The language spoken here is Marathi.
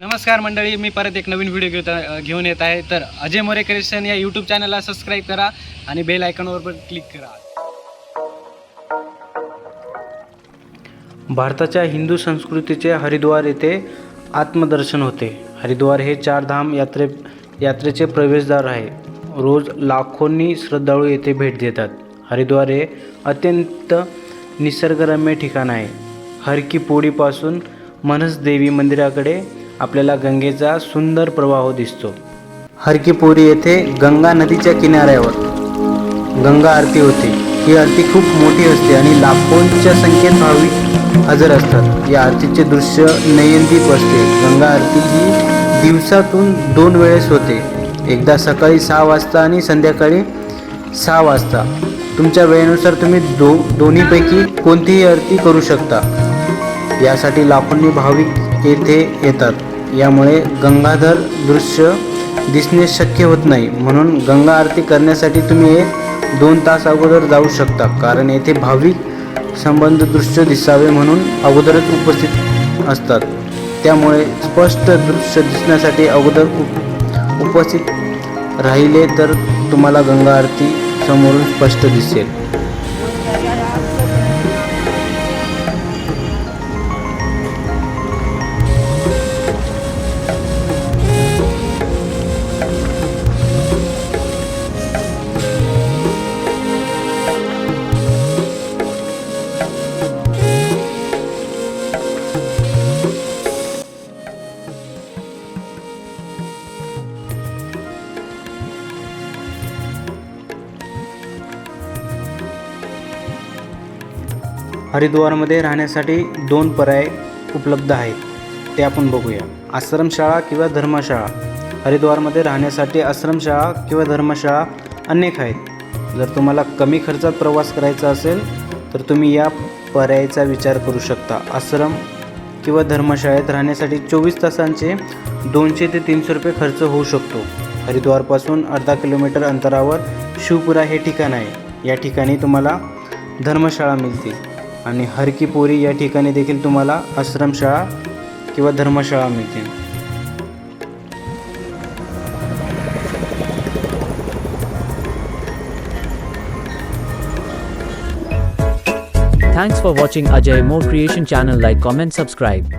नमस्कार मंडळी मी परत एक नवीन व्हिडिओ घेत घेऊन येत आहे. तर अजय मोरे क्रिएशन या यूट्यूब चॅनलला सबस्क्राईब करा आणि बेल आयकॉनवर पण क्लिक करा. भारताच्या हिंदू संस्कृतीचे हरिद्वार येथे आत्मदर्शन होते. हरिद्वार हे चारधाम यात्रे यात्रेचे प्रवेशद्वार आहे. रोज लाखोंनी श्रद्धाळू येथे भेट देतात. हरिद्वार हे अत्यंत निसर्गरम्य ठिकाण आहे. हर की पोळीपासून मनस देवी मंदिराकडे आपल्याला गंगेचा सुंदर प्रवाह दिसतो. हरकीपुरी येथे गंगा नदीच्या किनाऱ्यावर. गंगा आरती होते. ही आरती खूप मोठी असते आणि लाखोंच्या संख्येत भाविक हजर असतात. या आरतीचे दृश्य नयनदीप असते. गंगा आरती ही दिवसातून दोन वेळेस होते. एकदा सकाळी सहा वाजता आणि संध्याकाळी सहा वाजता. तुमच्या वेळेनुसार तुम्ही दो दोन्हीपैकी कोणतीही आरती करू शकता. यासाठी लाखोंनी भाविक येथे येतात. यामुळे गंगाधर दृश्य दिसणे शक्य होत नाही. म्हणून गंगा आरती करण्यासाठी तुम्ही हे दोन तास अगोदर जाऊ शकता. कारण येथे भाविक संबंध दृश्य दिसावे म्हणून अगोदरच उपस्थित असतात. त्यामुळे स्पष्ट दृश्य दिसण्यासाठी अगोदर उप उपस्थित राहिले तर तुम्हाला गंगा आरती समोरून स्पष्ट दिसेल. हरिद्वारमध्ये राहण्यासाठी दोन पर्याय उपलब्ध आहेत ते आपण बघूया. आश्रमशाळा किंवा धर्मशाळा. हरिद्वारमध्ये राहण्यासाठी आश्रमशाळा किंवा धर्मशाळा अनेक आहेत. जर तुम्हाला कमी खर्चात प्रवास करायचा असेल तर तुम्ही या पर्यायाचा विचार करू शकता. आश्रम किंवा धर्मशाळेत राहण्यासाठी चोवीस तासांचे दोनशे ते तीनशे रुपये खर्च होऊ शकतो. हरिद्वारपासून अर्धा किलोमीटर अंतरावर शिवपुरा हे ठिकाण आहे. या ठिकाणी तुम्हाला धर्मशाळा मिळतील आणि हरकीपुरी या ठिकाणी देखील तुम्हाला आश्रमशाळा किंवा धर्मशाळा मिळतील. Thanks for watching Ajay More Creation channel. Like comment subscribe